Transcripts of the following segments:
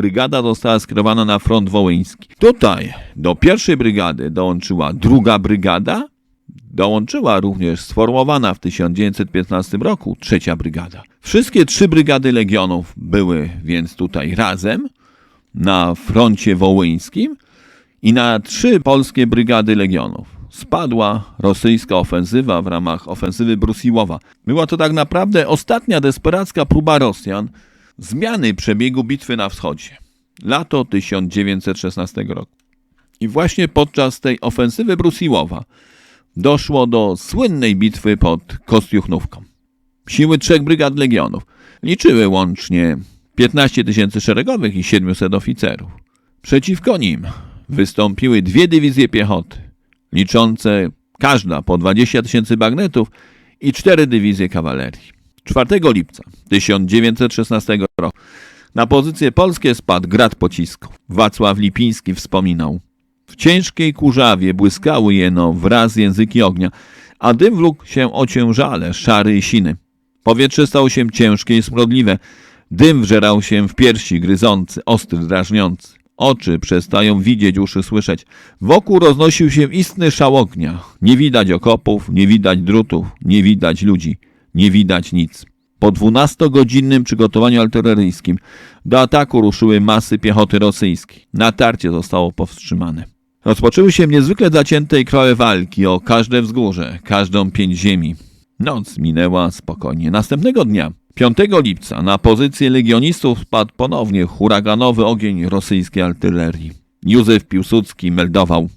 brygada została skierowana na front wołyński. Tutaj do pierwszej brygady dołączyła druga brygada, dołączyła również sformowana w 1915 roku trzecia brygada. Wszystkie trzy brygady legionów były więc tutaj razem na froncie wołyńskim i na trzy polskie brygady legionów spadła rosyjska ofensywa w ramach ofensywy Brusiłowa. Była to tak naprawdę ostatnia desperacka próba Rosjan zmiany przebiegu bitwy na wschodzie. Lato 1916 roku. I właśnie podczas tej ofensywy Brusiłowa doszło do słynnej bitwy pod Kostiuchnówką. Siły trzech brygad legionów liczyły łącznie 15 tysięcy szeregowych i 700 oficerów. Przeciwko nim wystąpiły dwie dywizje piechoty, liczące każda po 20 tysięcy bagnetów i cztery dywizje kawalerii. 4 lipca 1916 roku na pozycje polskie spadł grad pocisków. Wacław Lipiński wspominał. W ciężkiej kurzawie błyskały jeno wraz języki ognia, a dym wlókł się ociężale, szary i siny. Powietrze stało się ciężkie i smrodliwe. Dym wżerał się w piersi, gryzący, ostry, drażniący. Oczy przestają widzieć, uszy słyszeć. Wokół roznosił się istny szał ognia. Nie widać okopów, nie widać drutów, nie widać ludzi, nie widać nic. Po dwunastogodzinnym przygotowaniu artyleryjskim do ataku ruszyły masy piechoty rosyjskiej. Natarcie zostało powstrzymane. Rozpoczęły się niezwykle zacięte i krwawe walki o każde wzgórze, każdą pięć ziemi. Noc minęła spokojnie. Następnego dnia, 5 lipca, na pozycję legionistów spadł ponownie huraganowy ogień rosyjskiej artylerii. Józef Piłsudski meldował.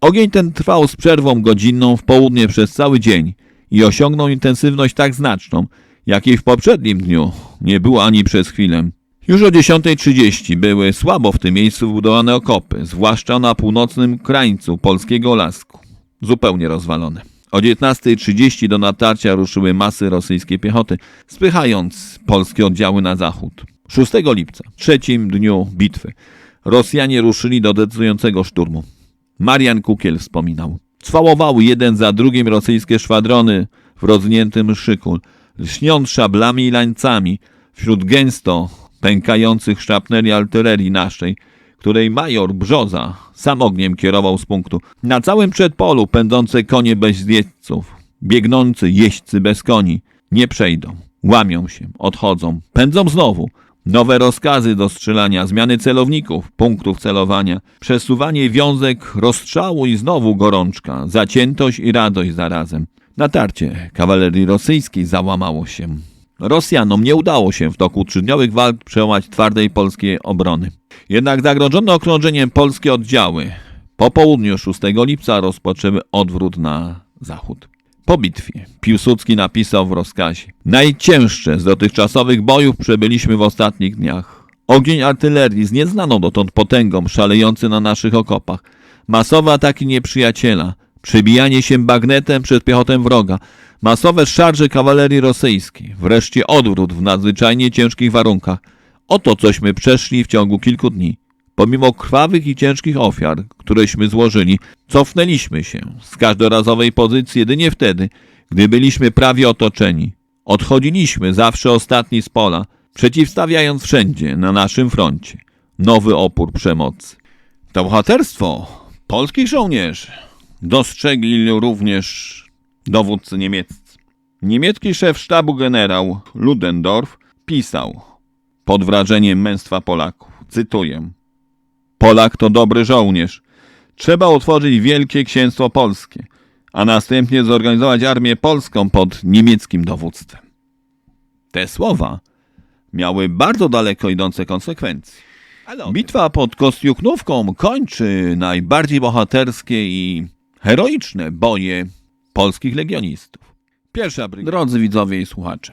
Ogień ten trwał z przerwą godzinną w południe przez cały dzień i osiągnął intensywność tak znaczną, jakiej w poprzednim dniu nie było ani przez chwilę. Już o 10.30 były słabo w tym miejscu wybudowane okopy, zwłaszcza na północnym krańcu polskiego lasku, zupełnie rozwalone. O 19.30 do natarcia ruszyły masy rosyjskiej piechoty, spychając polskie oddziały na zachód. 6 lipca, trzecim dniu bitwy, Rosjanie ruszyli do decydującego szturmu. Marian Kukiel wspominał. Cwałowały jeden za drugim rosyjskie szwadrony w rozniętym szyku, lśniąc szablami i lańcami wśród gęsto pękających szrapneli artylerii naszej, której major Brzoza sam ogniem kierował z punktu. Na całym przedpolu pędzące konie bez jeźdźców, biegnący jeźdźcy bez koni, nie przejdą, łamią się, odchodzą, pędzą znowu. Nowe rozkazy do strzelania, zmiany celowników, punktów celowania, przesuwanie wiązek rozstrzału i znowu gorączka, zaciętość i radość zarazem. Natarcie kawalerii rosyjskiej załamało się. Rosjanom nie udało się w toku trzydniowych walk przełamać twardej polskiej obrony. Jednak zagrożone okrążeniem polskie oddziały po południu 6 lipca rozpoczęły odwrót na zachód. Po bitwie Piłsudski napisał w rozkazie Najcięższe z dotychczasowych bojów przebyliśmy w ostatnich dniach. Ogień artylerii z nieznaną dotąd potęgą szalejący na naszych okopach. Masowe ataki nieprzyjaciela. Przebijanie się bagnetem przed piechotę wroga. Masowe szarże kawalerii rosyjskiej. Wreszcie odwrót w nadzwyczajnie ciężkich warunkach. Oto cośmy przeszli w ciągu kilku dni. Pomimo krwawych i ciężkich ofiar, któreśmy złożyli, cofnęliśmy się z każdorazowej pozycji jedynie wtedy, gdy byliśmy prawie otoczeni. Odchodziliśmy zawsze ostatni z pola, przeciwstawiając wszędzie na naszym froncie nowy opór przemocy. To bohaterstwo polskich żołnierzy dostrzegli również dowódcy niemieccy. Niemiecki szef sztabu generał Ludendorff pisał pod wrażeniem męstwa Polaków, cytuję Polak to dobry żołnierz. Trzeba utworzyć Wielkie Księstwo Polskie, a następnie zorganizować armię polską pod niemieckim dowództwem. Te słowa miały bardzo daleko idące konsekwencje. Bitwa pod Kostiuchnówką kończy najbardziej bohaterskie i heroiczne boje polskich legionistów. Pierwsza brygada. Drodzy widzowie i słuchacze,